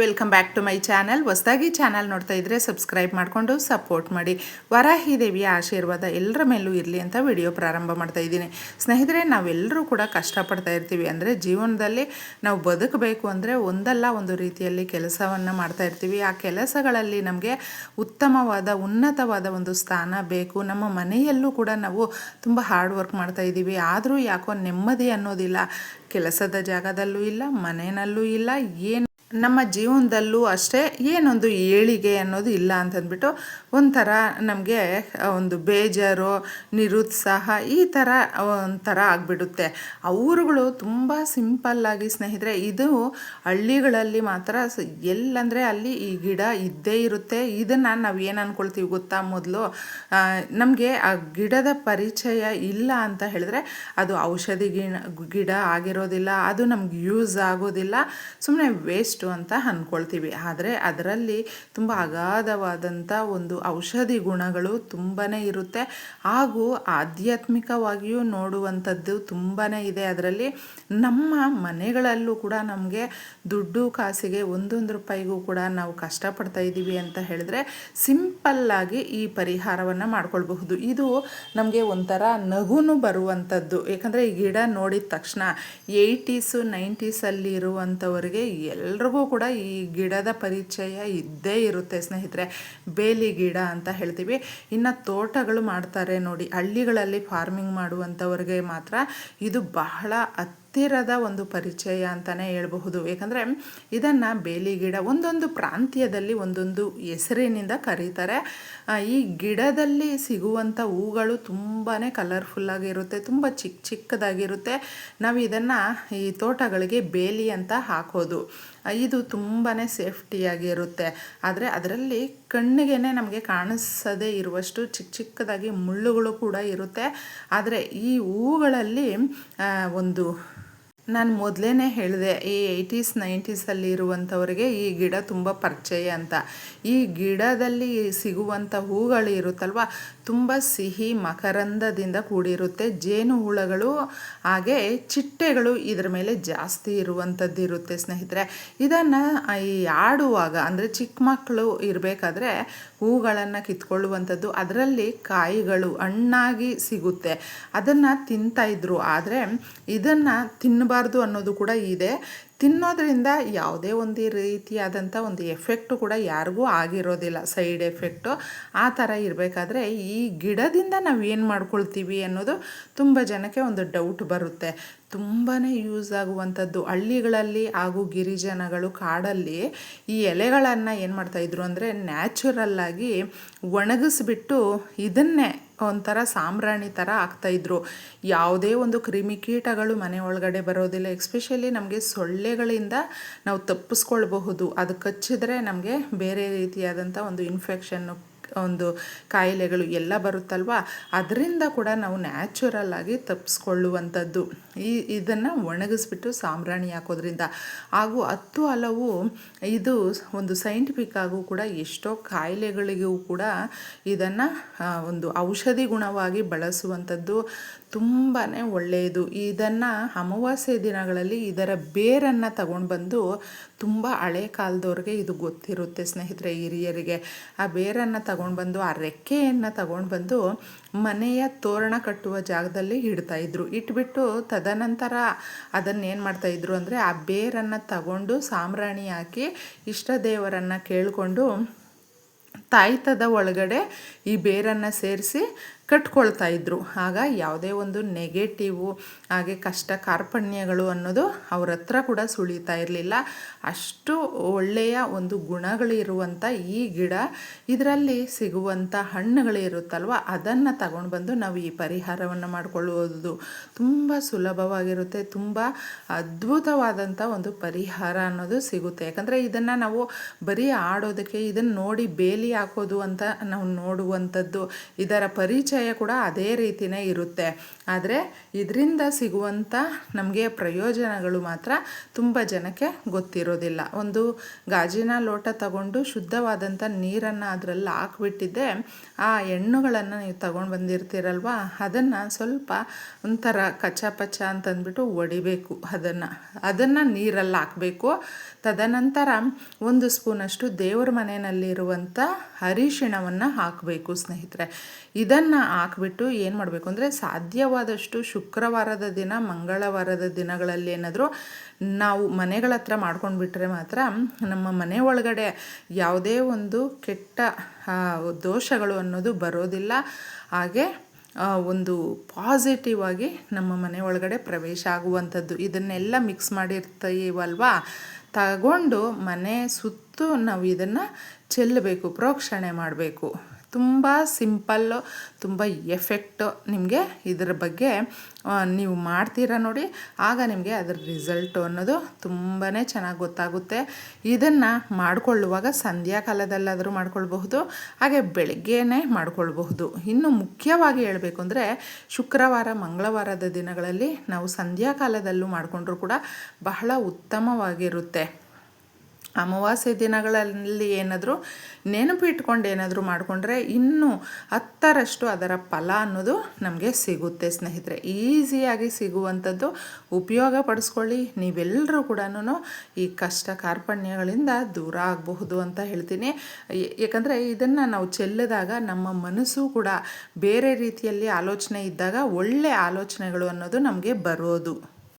Welcome back to my channel ಹೊಸದಾಗಿ channel ನೋಡ್ತಾ ಇದ್ರೆ ಸಬ್ಸ್ಕ್ರೈಬ್ ಮಾಡಿಕೊಂಡು ಸಪೋರ್ಟ್ ಮಾಡಿ. ವರಾಹಿ ದೇವಿಯ ಆಶೀರ್ವಾದ ಎಲ್ಲರ ಮೇಲೂ ಇರಲಿ ಅಂತ ವಿಡಿಯೋ ಪ್ರಾರಂಭ ಮಾಡ್ತಾ ಇದ್ದೀನಿ. ಸ್ನೇಹಿತರೆ, ನಾವೆಲ್ಲರೂ ಕೂಡ ಕಷ್ಟಪಡ್ತಾ ಇರ್ತೀವಿ. ಅಂದರೆ ಜೀವನದಲ್ಲಿ ನಾವು ಬದುಕಬೇಕು ಅಂದರೆ ಒಂದಲ್ಲ ಒಂದು ರೀತಿಯಲ್ಲಿ ಕೆಲಸವನ್ನು ಮಾಡ್ತಾ ಇರ್ತೀವಿ. ಆ ಕೆಲಸಗಳಲ್ಲಿ ನಮಗೆ ಉತ್ತಮವಾದ, ಉನ್ನತವಾದ ಒಂದು ಸ್ಥಾನ ಬೇಕು. ನಮ್ಮ ಮನೆಯಲ್ಲೂ ಕೂಡ ನಾವು ತುಂಬ ಹಾರ್ಡ್ ವರ್ಕ್ ಮಾಡ್ತಾ ಇದ್ದೀವಿ. ಆದರೂ ಯಾಕೋ ನೆಮ್ಮದಿ ಅನ್ನೋದಿಲ್ಲ. ಕೆಲಸದ ಜಾಗದಲ್ಲೂ ಇಲ್ಲ ಮನೆಯಲ್ಲೂ ಇಲ್ಲ, ಏನು ನಮ್ಮ ಜೀವನದಲ್ಲೂ ಅಷ್ಟೇ ಏನೊಂದು ಏಳಿಗೆ ಅನ್ನೋದು ಇಲ್ಲ ಅಂತಂದ್ಬಿಟ್ಟು ಒಂಥರ ನಮಗೆ ಒಂದು ಬೇಜಾರು, ನಿರುತ್ಸಾಹ ಈ ಥರ ಒಂಥರ ಆಗಿಬಿಡುತ್ತೆ. ಅವರುಗಳು ತುಂಬ ಸಿಂಪಲ್ಲಾಗಿ ಸ್ನೇಹಿತರೆ, ಇದು ಹಳ್ಳಿಗಳಲ್ಲಿ ಮಾತ್ರ ಎಲ್ಲಂದರೆ ಅಲ್ಲಿ ಈ ಗಿಡ ಇದ್ದೇ ಇರುತ್ತೆ. ಇದನ್ನು ನಾವು ಏನು ಅಂದ್ಕೊಳ್ತೀವಿ ಗೊತ್ತಾ ಮೊದಲು? ನಮಗೆ ಆ ಗಿಡದ ಪರಿಚಯ ಇಲ್ಲ ಅಂತ ಹೇಳಿದ್ರೆ ಅದು ಔಷಧಿ ಗಿಣ, ಗಿಡ ಆಗಿರೋದಿಲ್ಲ, ಅದು ನಮ್ಗೆ ಯೂಸ್ ಆಗೋದಿಲ್ಲ. ಸುಮ್ಮನೆ ವೇಸ್ಟು ಅಂತ ಅಂದ್ಕೊಳ್ತೀವಿ ಆದರೆ ಅದರಲ್ಲಿ ತುಂಬ ಅಗಾಧವಾದಂಥ ಒಂದು ಔಷಧಿ ಗುಣಗಳು ತುಂಬಾ ಇರುತ್ತೆ. ಹಾಗೂ ಆಧ್ಯಾತ್ಮಿಕವಾಗಿಯೂ ನೋಡುವಂಥದ್ದು ತುಂಬಾ ಇದೆ. ಅದರಲ್ಲಿ ನಮ್ಮ ಮನೆಗಳಲ್ಲೂ ಕೂಡ ನಮಗೆ ದುಡ್ಡು ಕಾಸಿಗೆ ಒಂದೊಂದು ರೂಪಾಯಿಗೂ ಕೂಡ ನಾವು ಕಷ್ಟಪಡ್ತಾ ಇದ್ದೀವಿ ಅಂತ ಹೇಳಿದ್ರೆ ಸಿಂಪಲ್ಲಾಗಿ ಈ ಪರಿಹಾರವನ್ನು ಮಾಡ್ಕೊಳ್ಬಹುದು. ಇದು ನಮಗೆ ಒಂಥರ ನಗುನು ಬರುವಂಥದ್ದು. ಯಾಕಂದರೆ ಈ ಗಿಡ ನೋಡಿದ ತಕ್ಷಣ ಏಯ್ಟೀಸು, ನೈಂಟೀಸಲ್ಲಿ ಇರುವಂಥವ್ರಿಗೆ ಎಲ್ರಿಗೂ ಕೂಡ ಈ ಗಿಡದ ಪರಿಚಯ ಇದ್ದೇ ಇರುತ್ತೆ, ಸ್ನೇಹಿತರೆ. ಬೇಲಿ ಗಿಡ ಅಂತ ಹೇಳ್ತೀವಿ. ಇನ್ನು ತೋಟಗಳು ಮಾಡ್ತಾರೆ ನೋಡಿ. ಹಳ್ಳಿಗಳಲ್ಲಿ ಫಾರ್ಮಿಂಗ್ ಮಾಡುವಂಥವ್ರಿಗೆ ಮಾತ್ರ ಇದು ಬಹಳ ಹತ್ತಿರದ ಒಂದು ಪರಿಚಯ ಅಂತಲೇ ಹೇಳಬಹುದು. ಏಕೆಂದರೆ ಇದನ್ನು ಬೇಲಿ ಗಿಡ ಒಂದೊಂದು ಪ್ರಾಂತ್ಯದಲ್ಲಿ ಒಂದೊಂದು ಹೆಸರಿನಿಂದ ಕರೀತಾರೆ. ಈ ಗಿಡದಲ್ಲಿ ಸಿಗುವಂಥ ಹೂಗಳು ತುಂಬಾ ಕಲರ್ಫುಲ್ಲಾಗಿರುತ್ತೆ ತುಂಬ ಚಿಕ್ಕ ಚಿಕ್ಕದಾಗಿರುತ್ತೆ. ನಾವು ಇದನ್ನು ಈ ತೋಟಗಳಿಗೆ ಬೇಲಿ ಅಂತ ಹಾಕೋದು. ಇದು ತುಂಬಾ ಸೇಫ್ಟಿಯಾಗಿರುತ್ತೆ ಆದರೆ ಅದರಲ್ಲಿ ಕಣ್ಣಿಗೆ ನಮಗೆ ಕಾಣಿಸದೇ ಇರುವಷ್ಟು ಚಿಕ್ಕ ಚಿಕ್ಕದಾಗಿ ಮುಳ್ಳುಗಳು ಕೂಡ ಇರುತ್ತೆ. ಆದರೆ ಈ ಹೂಗಳಲ್ಲಿ ಒಂದು ನಾನು ಮೊದಲೇ ಹೇಳಿದೆ, ಈ ಏಯ್ಟೀಸ್ ನೈಂಟೀಸಲ್ಲಿ ಇರುವಂಥವ್ರಿಗೆ ಈ ಗಿಡ ತುಂಬ ಪರಿಚಯ ಅಂತ. ಈ ಗಿಡದಲ್ಲಿ ಸಿಗುವಂಥ ಹೂಗಳು ಇರುತ್ತಲ್ವ ತುಂಬ ಸಿಹಿ ಮಕರಂದದಿಂದ ಕೂಡಿರುತ್ತೆ. ಜೇನು ಹುಳಗಳು ಹಾಗೆ ಚಿಟ್ಟೆಗಳು ಇದರ ಮೇಲೆ ಜಾಸ್ತಿ ಇರುವಂಥದ್ದು ಇರುತ್ತೆ ಸ್ನೇಹಿತರೆ. ಇದನ್ನು ಈ ಆಡುವಾಗ, ಅಂದರೆ ಚಿಕ್ಕ ಮಕ್ಕಳು ಇರಬೇಕಾದ್ರೆ ಹೂಗಳನ್ನು ಕಿತ್ಕೊಳ್ಳುವಂಥದ್ದು, ಅದರಲ್ಲಿ ಕಾಯಿಗಳು ಹಣ್ಣಾಗಿ ಸಿಗುತ್ತೆ. ಅದನ್ನು ತಿಂತಾಯಿದ್ರು ಆದರೆ ಇದನ್ನು ತಿನ್ನಬಾರ್ದು ಅನ್ನೋದು ಕೂಡ ಇದೆ. ತಿನ್ನೋದ್ರಿಂದ ಯಾವುದೇ ಒಂದು ರೀತಿಯಾದಂಥ ಒಂದು ಎಫೆಕ್ಟು ಕೂಡ ಯಾರಿಗೂ ಆಗಿರೋದಿಲ್ಲ, ಸೈಡ್ ಎಫೆಕ್ಟು. ಆ ಥರ ಇರಬೇಕಾದ್ರೆ ಈ ಗಿಡದಿಂದ ನಾವು ಏನು ಮಾಡ್ಕೊಳ್ತೀವಿ ಅನ್ನೋದು ತುಂಬ ಜನಕ್ಕೆ ಒಂದು ಡೌಟ್ ಬರುತ್ತೆ. ತುಂಬಾ ಯೂಸ್ ಆಗುವಂಥದ್ದು. ಹಳ್ಳಿಗಳಲ್ಲಿ ಹಾಗೂ ಗಿರಿಜನಗಳು ಕಾಡಲ್ಲಿ ಈ ಎಲೆಗಳನ್ನು ಏನು ಮಾಡ್ತಾಯಿದ್ರು ಅಂದರೆ ನ್ಯಾಚುರಲ್ಲಾಗಿ ಒಣಗಿಸ್ಬಿಟ್ಟು ಇದನ್ನೇ ಒಂಥರ ಸಾಂಬ್ರಾಣಿ ಥರ ಆಗ್ತಾಯಿದ್ರು ಯಾವುದೇ ಒಂದು ಕ್ರಿಮಿಕೀಟಗಳು ಮನೆ ಒಳಗಡೆ ಬರೋದಿಲ್ಲ. ಎಕ್ಸ್ಪೆಷಲಿ ನಮಗೆ ಸೊಳ್ಳೆಗಳಿಂದ ನಾವು ತಪ್ಪಿಸ್ಕೊಳ್ಬಹುದು. ಅದು ಕಚ್ಚಿದ್ರೆ ನಮಗೆ ಬೇರೆ ರೀತಿಯಾದಂಥ ಒಂದು ಇನ್ಫೆಕ್ಷನ್ನು ಒಂದು ಕಾಯಿಲೆಗಳು ಎಲ್ಲ ಬರುತ್ತಲ್ವ? ಅದರಿಂದ ಕೂಡ ನಾವು ನ್ಯಾಚುರಲ್ ಆಗಿ ತಪ್ಪಿಸ್ಕೊಳ್ಳುವಂಥದ್ದು ಈ, ಇದನ್ನು ಒಣಗಿಸ್ಬಿಟ್ಟು ಸಾಂಬ್ರಾಣಿ ಹಾಕೋದ್ರಿಂದ. ಹಾಗೂ ಹತ್ತು ಹಲವು ಇದು ಒಂದು ಸೈಂಟಿಫಿಕ್ ಆಗೂ ಕೂಡ ಎಷ್ಟೋ ಕಾಯಿಲೆಗಳಿಗೂ ಕೂಡ ಇದನ್ನು ಒಂದು ಔಷಧಿ ಗುಣವಾಗಿ ಬಳಸುವಂಥದ್ದು ತುಂಬಾ ಒಳ್ಳೆಯದು. ಇದನ್ನು ಅಮಾವಾಸ್ಯೆ ದಿನಗಳಲ್ಲಿ ಇದರ ಬೇರನ್ನು ತಗೊಂಡು ಬಂದು ತುಂಬ ಹಳೆ ಕಾಲದವ್ರಿಗೆ ಇದು ಗೊತ್ತಿರುತ್ತೆ ಸ್ನೇಹಿತರೆ, ಹಿರಿಯರಿಗೆ. ಆ ಬೇರನ್ನು ತಗೊಂಡು ಬಂದು ಆ ರೆಕ್ಕೆಯನ್ನು ತಗೊಂಡು ಬಂದು ಮನೆಯ ತೋರಣ ಕಟ್ಟುವ ಜಾಗದಲ್ಲಿ ಇಡ್ತಾಯಿದ್ರು ಇಟ್ಬಿಟ್ಟು ತದನಂತರ ಅದನ್ನೇನು ಮಾಡ್ತಾಯಿದ್ರು ಅಂದರೆ ಆ ಬೇರನ್ನು ತಗೊಂಡು ಸಾಮ್ರಾಣಿ ಹಾಕಿ ಇಷ್ಟ ದೇವರನ್ನು ಕೇಳಿಕೊಂಡು ತಾಯ್ತದ ಒಳಗಡೆ ಈ ಬೇರನ್ನು ಸೇರಿಸಿ ಕಟ್ಕೊಳ್ತಾ ಇದ್ರು. ಆಗ ಯಾವುದೇ ಒಂದು ನೆಗೆಟಿವು ಹಾಗೆ ಕಷ್ಟ ಕಾರ್ಪಣ್ಯಗಳು ಅನ್ನೋದು ಅವ್ರ ಹತ್ರ ಕೂಡ ಸುಳಿತಾ ಇರಲಿಲ್ಲ. ಅಷ್ಟು ಒಳ್ಳೆಯ ಒಂದು ಗುಣಗಳಿರುವಂಥ ಈ ಗಿಡ, ಇದರಲ್ಲಿ ಸಿಗುವಂಥ ಹಣ್ಣುಗಳಿರುತ್ತಲ್ವ ಅದನ್ನು ತಗೊಂಡು ಬಂದು ನಾವು ಈ ಪರಿಹಾರವನ್ನು ಮಾಡಿಕೊಳ್ಳುವುದು ತುಂಬ ಸುಲಭವಾಗಿರುತ್ತೆ. ತುಂಬ ಅದ್ಭುತವಾದಂಥ ಒಂದು ಪರಿಹಾರ ಅನ್ನೋದು ಸಿಗುತ್ತೆ. ಯಾಕಂದರೆ ಇದನ್ನು ನಾವು ಬರೀ ಆಡೋದಕ್ಕೆ, ಇದನ್ನು ನೋಡಿ ಬೇಲಿ ಹಾಕೋದು ಅಂತ ನಾವು ನೋಡುವಂಥದ್ದು, ಇದರ ಪರಿಚಯ ಪರಿಚಯ ಕೂಡ ಅದೇ ರೀತಿಯೇ ಇರುತ್ತೆ. ಆದರೆ ಇದರಿಂದ ಸಿಗುವಂಥ ನಮಗೆ ಪ್ರಯೋಜನಗಳು ಮಾತ್ರ ತುಂಬ ಜನಕ್ಕೆ ಗೊತ್ತಿರೋದಿಲ್ಲ. ಒಂದು ಗಾಜಿನ ಲೋಟ ತಗೊಂಡು ಶುದ್ಧವಾದಂಥ ನೀರನ್ನು ಅದರಲ್ಲಿ ಹಾಕ್ಬಿಟ್ಟಿದ್ದೆ ಆ ಹೆಣ್ಣುಗಳನ್ನು ನೀವು ತಗೊಂಡು ಬಂದಿರ್ತೀರಲ್ವಾ? ಅದನ್ನು ಸ್ವಲ್ಪ ಒಂಥರ ಕಚ್ಚ ಪಚ್ಚ ಅಂತಂದ್ಬಿಟ್ಟು ಒಡಿಬೇಕು ಅದನ್ನು. ಅದನ್ನು ನೀರಲ್ಲಿ ಹಾಕಬೇಕು. ತದನಂತರ ಒಂದು ಸ್ಪೂನಷ್ಟು ದೇವ್ರ ಮನೆಯಲ್ಲಿರುವಂಥ ಅರಿಶಿಣವನ್ನು ಹಾಕಬೇಕು ಸ್ನೇಹಿತರೆ. ಇದನ್ನು ಹಾಕ್ಬಿಟ್ಟು ಏನು ಮಾಡಬೇಕು ಅಂದರೆ ಸಾಧ್ಯವಾದಷ್ಟು ಶುಕ್ರವಾರದ ದಿನ, ಮಂಗಳವಾರದ ದಿನಗಳಲ್ಲಿ ಏನಾದರೂ ನಾವು ಮನೆಗಳ ಹತ್ರ ಮಾಡ್ಕೊಂಡು ಬಿಟ್ಟರೆ ಮಾತ್ರ ನಮ್ಮ ಮನೆ ಒಳಗಡೆ ಯಾವುದೇ ಒಂದು ಕೆಟ್ಟ ದೋಷಗಳು ಅನ್ನೋದು ಬರೋದಿಲ್ಲ. ಹಾಗೆ ಒಂದು ಪಾಸಿಟಿವ್ ಆಗಿ ನಮ್ಮ ಮನೆ ಒಳಗಡೆ ಪ್ರವೇಶ ಆಗುವಂಥದ್ದು. ಇದನ್ನೆಲ್ಲ ಮಿಕ್ಸ್ ಮಾಡಿರ್ತೀವಲ್ವಾ? ತಗೊಂಡು ಮನೆ ಸುತ್ತು ನಾವು ಇದನ್ನು ಚೆಲ್ಲಬೇಕು, ಪ್ರೋಕ್ಷಣೆ ಮಾಡಬೇಕು. ತುಂಬ ಸಿಂಪಲ್ಲು ತುಂಬ ಎಫೆಕ್ಟು ನಿಮಗೆ ಇದರ ಬಗ್ಗೆ ನೀವು ಮಾಡ್ತೀರಾ ನೋಡಿ. ಆಗ ನಿಮಗೆ ಅದರ ರಿಸಲ್ಟು ಅನ್ನೋದು ತುಂಬಾ ಚೆನ್ನಾಗಿ ಗೊತ್ತಾಗುತ್ತೆ. ಇದನ್ನು ಮಾಡಿಕೊಳ್ಳುವಾಗ ಸಂಧ್ಯಾಕಾಲದಲ್ಲಾದರೂ ಮಾಡ್ಕೊಳ್ಬಹುದು, ಹಾಗೆ ಬೆಳಗ್ಗೆನೇ ಮಾಡ್ಕೊಳ್ಬಹುದು. ಇನ್ನು ಮುಖ್ಯವಾಗಿ ಹೇಳಬೇಕು ಅಂದರೆ, ಶುಕ್ರವಾರ, ಮಂಗಳವಾರದ ದಿನಗಳಲ್ಲಿ ನಾವು ಸಂಧ್ಯಾಕಾಲದಲ್ಲೂ ಮಾಡಿಕೊಂಡ್ರೂ ಕೂಡ ಬಹಳ ಉತ್ತಮವಾಗಿರುತ್ತೆ. ಅಮಾವಾಸ್ಯೆ ದಿನಗಳಲ್ಲಿ ಏನಾದರೂ ನೆನಪು ಇಟ್ಕೊಂಡು ಏನಾದರೂ ಮಾಡಿಕೊಂಡ್ರೆ ಇನ್ನೂ ಹತ್ತರಷ್ಟು ಅದರ ಫಲ ಅನ್ನೋದು ನಮಗೆ ಸಿಗುತ್ತೆ, ಸ್ನೇಹಿತರೆ. ಈಸಿಯಾಗಿ ಸಿಗುವಂಥದ್ದು ಉಪಯೋಗ ಪಡಿಸ್ಕೊಳ್ಳಿ. ನೀವೆಲ್ಲರೂ ಕೂಡ ಈ ಕಷ್ಟ ಕಾರ್ಪಣ್ಯಗಳಿಂದ ದೂರ ಆಗಬಹುದು ಅಂತ ಹೇಳ್ತೀನಿ. ಯಾಕಂದರೆ ಇದನ್ನು ನಾವು ಚೆಲ್ಲಿದಾಗ ನಮ್ಮ ಮನಸ್ಸು ಕೂಡ ಬೇರೆ ರೀತಿಯಲ್ಲಿ ಆಲೋಚನೆ ಇದ್ದಾಗ ಒಳ್ಳೆ ಆಲೋಚನೆಗಳು ಅನ್ನೋದು ನಮಗೆ ಬರೋದು.